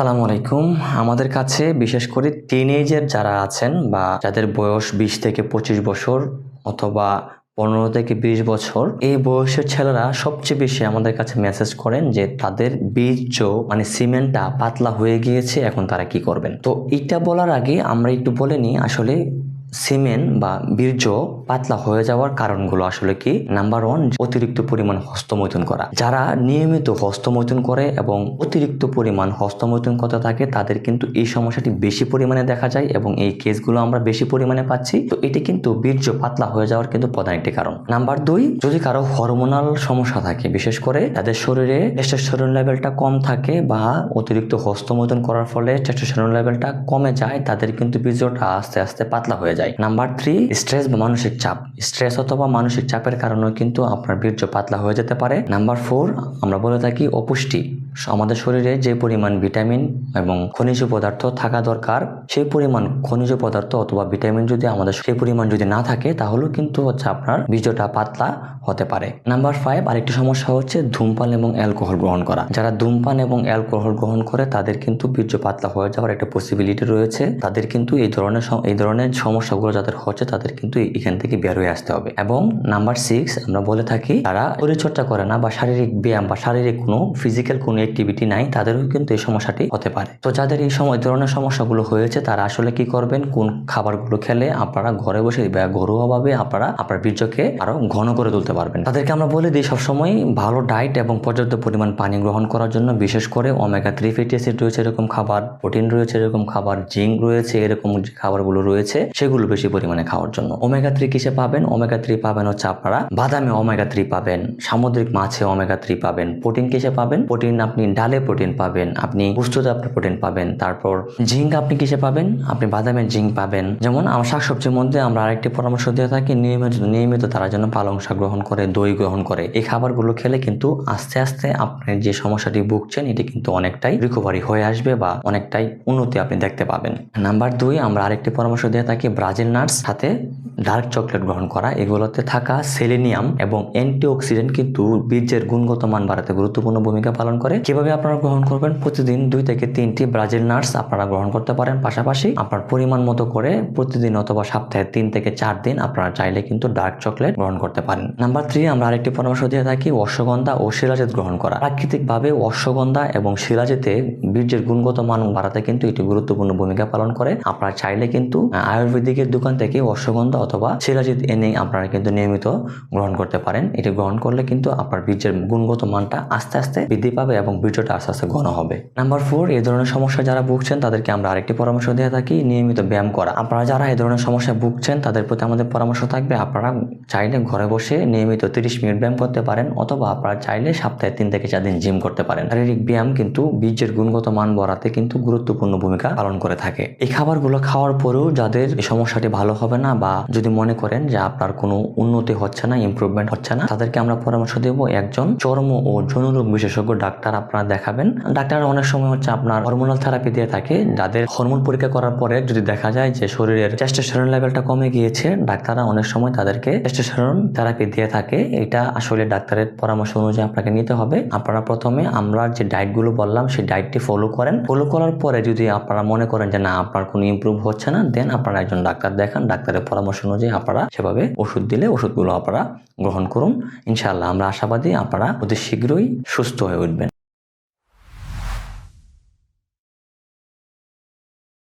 সালাম আলাইকুম। আমাদের কাছে বিশেষ করে টিনেজার যারা আছেন বা যাদের বয়স বিশ থেকে পঁচিশ বছর অথবা পনেরো থেকে বিশ বছর, এই বয়সের ছেলেরা সবচেয়ে বেশি আমাদের কাছে মেসেজ করেন যে তাদের বীর্য মানে সিমেন্টটা পাতলা হয়ে গিয়েছে, এখন তারা কি করবেন? তো এটা বলার আগে আমরা একটু বলে নিই আসলে সিমেন্ট বা বীর্য পাতলা হয়ে যাওয়ার কারণগুলো আসলে কি? নাম্বার ওয়ান অতিরিক্ত পরিমাণ হস্তমৈথুন করা। যারা নিয়মিত হস্তমৈথুন করে এবং অতিরিক্ত পরিমাণ হস্তমৈথুন করতে থাকে, তাদের কিন্তু এই সমস্যাটি বেশি পরিমাণে দেখা যায় এবং এই কেসগুলো আমরা বেশি পরিমাণে পাচ্ছি। তো এটি কিন্তু বীর্য পাতলা হয়ে যাওয়ার কিন্তু প্রধান একটি কারণ। নাম্বার দুই, যদি কারও হরমোনাল সমস্যা থাকে, বিশেষ করে তাদের শরীরে টেস্টোস্টেরন লেভেলটা কম থাকে বা অতিরিক্ত হস্তমৈথুন করার ফলে টেস্টোস্টেরন লেভেলটা কমে যায়, তাদের কিন্তু বীর্যটা আস্তে আস্তে পাতলা হয়ে যায়। নাম্বার থ্রি স্ট্রেস বা মানসিক চাপ। স্ট্রেস অথবা মানসিক চাপের কারণেও কিন্তু আপনার বীর্য পাতলা হয়ে যেতে পারে। নাম্বার ফোর আমরা বলে থাকি অপুষ্টি। আমাদের শরীরে যে পরিমাণ ভিটামিন এবং খনিজ পদার্থ থাকা দরকার, সেই পরিমাণ খনিজ পদার্থ অথবা ভিটামিন যদি আমাদের সেই পরিমাণ যদি না থাকে, তাহলেও কিন্তু হচ্ছে আপনার বীর্যটা পাতলা হতে পারে। নাম্বার ফাইভ আরেকটি সমস্যা হচ্ছে ধূমপান এবং অ্যালকোহল গ্রহণ করা। যারা ধূমপান এবং অ্যালকোহল গ্রহণ করে, তাদের কিন্তু বীর্য পাতলা হয়ে যাওয়ার একটা পসিবিলিটি রয়েছে। তাদের কিন্তু এই ধরনের এই ধরনের সমস্যাগুলো যাদের হচ্ছে তাদের কিন্তু এখান থেকে বের হয়ে আসতে হবে। এবং নাম্বার সিক্স আমরা বলে থাকি তারা পরিচর্যা করে না বা শারীরিক ব্যায়াম বা শারীরিক কোনো ফিজিক্যাল কোনো অ্যাক্টিভিটি নাই, তাদেরও কিন্তু এই সমস্যাটি হতে পারে। তো যাদের এই সময় ধরনের সমস্যাগুলো হয়েছে, তারা আসলে কি করবেন? কোন খাবারগুলো খেলে আপনারা ঘরে বসে বা ঘরোয়াভাবে আপনারা আপনার বীর্যকে আরও ঘন করে তুলতে পারবেন। তাদেরকে আমরা বলে দিই সবসময় ভালো ডায়েট এবং পর্যাপ্ত পরিমাণ পানি গ্রহণ করার জন্য, বিশেষ করে ওমেগা থ্রি ফ্যাটি অ্যাসিড রয়েছে এরকম খাবার প্রোটিন রয়েছে এরকম খাবার জিঙ্ক রয়েছে এরকম খাবারগুলো রয়েছে, সেগুলো বেশি পরিমাণে খাওয়ার জন্য। ওমেগা থ্রি কিসে পাবেন? ওমেগা থ্রি পাবেন হচ্ছে আপনারা বাদামে ওমেগা থ্রি পাবেন, সামুদ্রিক মাছে ওমেগা থ্রি পাবেন প্রোটিন কিসে পাবেন? প্রোটিন আপনি ডালে প্রোটিন পাবেন, আপনি পুষ্টতে আপনি প্রোটিন পাবেন। তারপর জিঙ্ক আপনি কিসে পাবেন? আপনি বাদামের জিঙ্ক পাবেন। যেমন শাকসবজির মধ্যে আমরা আরেকটি পরামর্শ দিয়ে থাকি, নিয়মিত নিয়মিত তারা যেন পালং শাক গ্রহণ করে, দই গ্রহণ করে। এই খাবারগুলো খেলে কিন্তু আস্তে আস্তে আপনি যে সমস্যাটি ভুগছেন, এটি কিন্তু অনেকটাই রিকভারি হয়ে আসবে বা অনেকটাই উন্নতি আপনি দেখতে পাবেন। নাম্বার দুই, আমরা আরেকটি পরামর্শ দিয়ে থাকি ব্রাজিল নাটস সাথে ডার্ক চকলেট গ্রহণ করা এগুলোতে থাকা সেলেনিয়াম এবং অ্যান্টিঅক্সিডেন্ট কিন্তু বীর্যের গুণগত মান বাড়াতে গুরুত্বপূর্ণ ভূমিকা পালন করে। কীভাবে আপনারা গ্রহণ করবেন? প্রতিদিন দুই থেকে তিনটি ব্রাজিল নাটস আপনারা গ্রহণ করতে পারেন। পাশাপাশি আপনার পরিমাণ মতো করে প্রতিদিন অথবা সপ্তাহে তিন থেকে চার দিন আপনারা চাইলে কিন্তু ডার্ক চকলেট গ্রহণ করতে পারেন। নাম্বার থ্রি আমরা আরেকটি পরামর্শ দিয়ে থাকি অশ্বগন্ধা ও শিলাজিৎ গ্রহণ করা। প্রাকৃতিকভাবে অশ্বগন্ধা এবং শিলাজিতে বীর্যের গুণগত মান বাড়াতে কিন্তু এটি গুরুত্বপূর্ণ ভূমিকা পালন করে। আপনারা চাইলে কিন্তু আহ, আয়ুর্বেদিকের দোকান থেকে অশ্বগন্ধা অথবা শিলাজিৎ এনে আপনারা কিন্তু নিয়মিত গ্রহণ করতে পারেন। এটি গ্রহণ করলে কিন্তু আপনার বীর্যের গুণগত মানটা আস্তে আস্তে বৃদ্ধি পাবে এবং বীর্যটা আস্তে আস্তে ঘন হবে। নাম্বার ফোর এই ধরনের সমস্যা যারা ভুগছেন তাদেরকে আমরা আরেকটি পরামর্শ দিয়ে থাকি, নিয়মিত ব্যায়াম করা। আপনারা যারা এই ধরনের সমস্যা ভুগছেন তাদের প্রতি আমাদের পরামর্শ থাকবে, আপনারা চাইলে ঘরে বসে নিয়মিত তিরিশ মিনিট ব্যায়াম করতে পারেন অথবা আপনারা চাইলে সপ্তাহে তিন থেকে চার দিন জিম করতে পারেন। শারীরিক ব্যায়াম কিন্তু বীর্যের গুণগত মান বাড়াতে কিন্তু গুরুত্বপূর্ণ ভূমিকা পালন করে থাকে। এই খাবারগুলো খাওয়ার পরেও যাদের এই সমস্যাটি ভালো হবে না বা যদি মনে করেন যে আপনার কোনো উন্নতি হচ্ছে না ইমপ্রুভমেন্ট হচ্ছে না, তাদেরকে আমরা পরামর্শ দেব একজন চর্ম ও যৌনরোগ বিশেষজ্ঞ ডাক্তার আপনারা দেখাবেন। ডাক্তার অনেক সময় হচ্ছে আপনার হরমোনাল থেরাপি দিয়ে থাকে, যাদের হরমোন পরীক্ষা করার পরে যদি দেখা যায় যে শরীরের টেস্টোস্টেরন লেভেলটা কমে গিয়েছে, ডাক্তাররা অনেক সময় তাদেরকে টেস্টোস্টেরন থেরাপি দিয়ে থাকে। এটা আসলে ডাক্তারের পরামর্শ অনুযায়ী আপনাকে নিতে হবে। আপনারা প্রথমে আমরা যে ডায়েটগুলো বললাম, সেই ডায়েটটি ফলো করেন। ফলো করার পরে যদি আপনারা মনে করেন যে না, আপনার কোনো ইমপ্রুভ হচ্ছে না দেন আপনারা একজন ডাক্তার দেখান, ডাক্তারের পরামর্শ অনুযায়ী আপনারা সেভাবে ওষুধ দিলে ওষুধগুলো আপনারা গ্রহণ করুন। ইনশাআল্লাহ আমরা আশাবাদী, আপনারা অতি শীঘ্রই সুস্থ হয়ে উঠবেন।